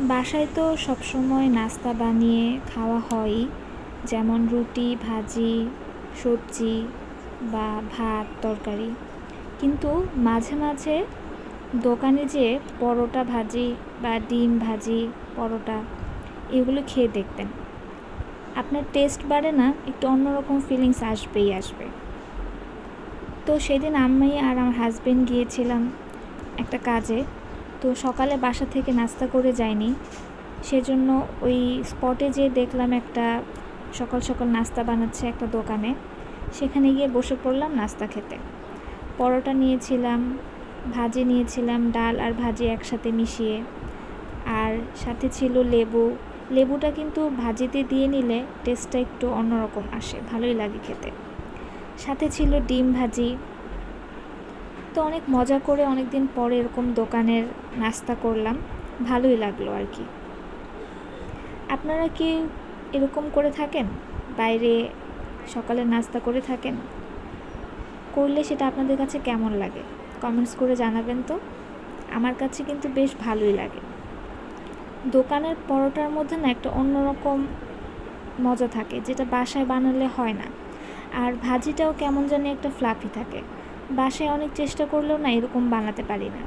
বাসায় তো সবসময় নাস্তা বানিয়ে খাওয়া হয়ই, যেমন রুটি, ভাজি, সবজি বা ভাত, তরকারি। কিন্তু মাঝে মাঝে দোকানে যেয়ে পরোটা ভাজি বা ডিম ভাজি, পরোটা, এগুলো খেয়ে দেখবেন। আপনার টেস্ট বাড়ে না, একটু অন্যরকম ফিলিংস আসবেই আসবে। তো সেদিন আমি আর আমার হাজব্যান্ড গিয়েছিলাম একটা কাজে। তো সকালে বাসা থেকে নাস্তা করে যাইনি। সেজন্য ওই স্পটে যেয়ে দেখলাম একটা সকাল সকাল নাস্তা বানাচ্ছে একটা দোকানে। সেখানে গিয়ে বসে পড়লাম নাস্তা খেতে। পরোটা নিয়েছিলাম, ভাজি নিয়েছিলাম, ডাল আর ভাজি একসাথে মিশিয়ে। আর সাথে ছিল লেবু। লেবুটা কিন্তু ভাজিতে দিয়ে নিলে টেস্টটা একটু অন্যরকম আসে, ভালোই লাগে খেতে। সাথে ছিল ডিম ভাজি। তো অনেক মজা করে অনেক দিন পরে এরকম দোকানের নাস্তা করলাম। ভালোই লাগল আর কি। আপনারা কি এরকম করে থাকেন? বাইরে সকালে নাস্তা করে থাকেন? করলে সেটা আপনাদের কাছে কেমন লাগে? কমেন্টস করে জানাবেন তো। আমার কাছে কিন্তু বেশ ভালোই লাগে। দোকানের পরোটার মধ্যে না একটা অন্যরকম মজা থাকে, যেটা বাসায় বানালে হয় না। আর ভাজিটাও কেমন জানি একটা ফ্লাফি থাকে। বাসায় অনেক চেষ্টা করলেও না এরকম বানাতে পারি না।